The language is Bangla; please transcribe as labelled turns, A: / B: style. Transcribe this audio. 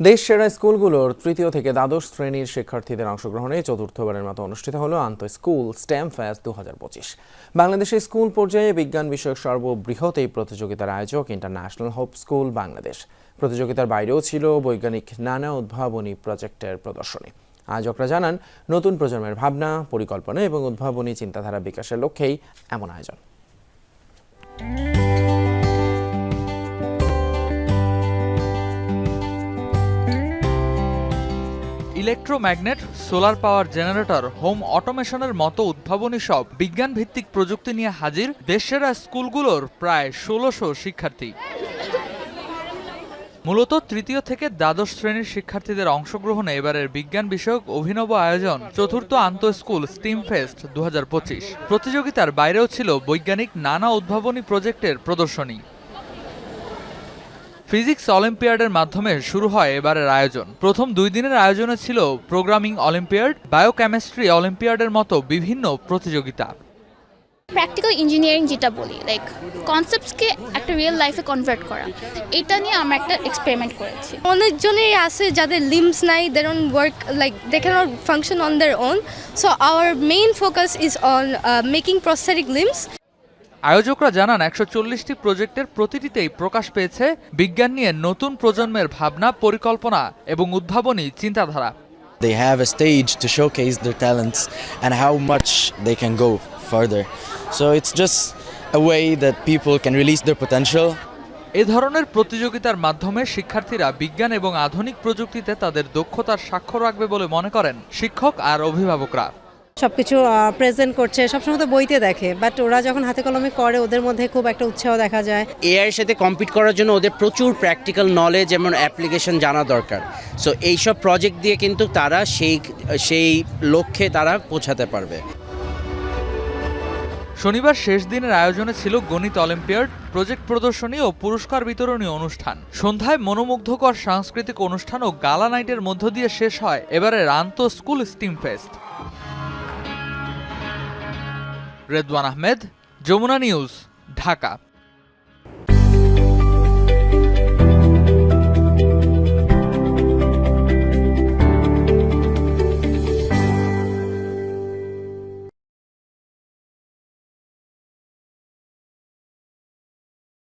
A: দেশ সেরা স্কুলগুলোর তৃতীয় থেকে দ্বাদশ শ্রেণির শিক্ষার্থীদের অংশগ্রহণে চতুর্থবারের মতো অনুষ্ঠিত হলো আন্ত স্কুল স্টেম ফেস্ট দু বাংলাদেশে স্কুল পর্যায়ে বিজ্ঞান বিষয়ক সর্ববৃহৎ এই প্রতিযোগিতার আয়োজক ইন্টারন্যাশনাল হোপ স্কুল বাংলাদেশ। প্রতিযোগিতার বাইরেও ছিল বৈজ্ঞানিক নানা উদ্ভাবনী প্রজেক্টের প্রদর্শনী। আয়োজকরা জানান, নতুন প্রজন্মের ভাবনা, পরিকল্পনা এবং উদ্ভাবনী চিন্তাধারা বিকাশের লক্ষ্যেই এমন আয়োজন।
B: Electromagnet, solar power generator, home অটোমেশনের মতো উদ্ভাবনী সব বিজ্ঞান ভিত্তিক প্রযুক্তি নিয়ে হাজির দেশেরা স্কুলগুলোর প্রায় ষোলোশো শিক্ষার্থী। মূলত তৃতীয় থেকে দ্বাদশ শ্রেণির শিক্ষার্থীদের অংশগ্রহণে এবারের বিজ্ঞান বিষয়ক অভিনব আয়োজন চতুর্থ আন্ত স্কুল স্টিম ফেস্ট দু হাজার পঁচিশ। প্রতিযোগিতার বাইরেও ছিল বৈজ্ঞানিক নানা উদ্ভাবনী প্রজেক্টের প্রদর্শনী। ফিজিক্স অলিম্পিয়াডের মাধ্যমে শুরু হয় এবারের আয়োজন। প্রথম দুই দিনের আয়োজনে ছিল প্রোগ্রামিং অলিম্পিয়াড বায়োকেমিস্ট্রি অলিম্পিয়াডের মতো বিভিন্ন প্রতিযোগিতা।
C: প্র্যাকটিক্যাল ইঞ্জিনিয়ারিং যেটা বলি লাইক কনসেপ্টসকে একটা রিয়েল লাইফে কনভার্ট করা। এটা নিয়ে আমরা একটা এক্সপেরিমেন্ট করেছি।
D: অনেকজনেই আছে যাদের লিম্স নাই they don't work like they can't function on their own so our main focus is on making prosthetic limbs
B: আয়োজকরা জানান একশো চল্লিশটি প্রজেক্টের প্রতিটিতেই প্রকাশ পেয়েছে বিজ্ঞান নিয়ে নতুন প্রজন্মের ভাবনা পরিকল্পনা এবং উদ্ভাবনী চিন্তাধারা।
E: They have a stage to showcase their talents and how much they can go further. So it's just a way that people can release their potential.
B: এ ধরনের প্রতিযোগিতার মাধ্যমে শিক্ষার্থীরা বিজ্ঞান এবং আধুনিক প্রযুক্তিতে তাদের দক্ষতার স্বাক্ষর রাখবে বলে মনে করেন শিক্ষক আর অভিভাবকরা।
F: সব কিছু প্রেজেন্ট করছে সবসময় তো বইতে দেখে বাট ওরা যখন হাতে কলমে করে ওদের মধ্যে খুব একটা উৎসাহ দেখা যায়।
G: এআইয়ের সাথে কম্পিট করার জন্য ওদের প্রচুর প্র্যাকটিক্যাল নলেজ এবং অ্যাপ্লিকেশন জানা দরকার। সো এইসব প্রজেক্ট দিয়ে কিন্তু তারা সেই সেই লক্ষ্যে তারা পৌঁছাতে পারবে।
B: শনিবার শেষ দিনের আয়োজনে ছিল গণিত অলিম্পিয়াড প্রজেক্ট প্রদর্শনী ও পুরস্কার বিতরণী অনুষ্ঠান। সন্ধ্যায় মনোমুগ্ধকর সাংস্কৃতিক অনুষ্ঠান ও গালা নাইটের মধ্য দিয়ে শেষ হয় এবারের আন্ত school steam fest Redwan Ahmed Jamuna news Dhaka.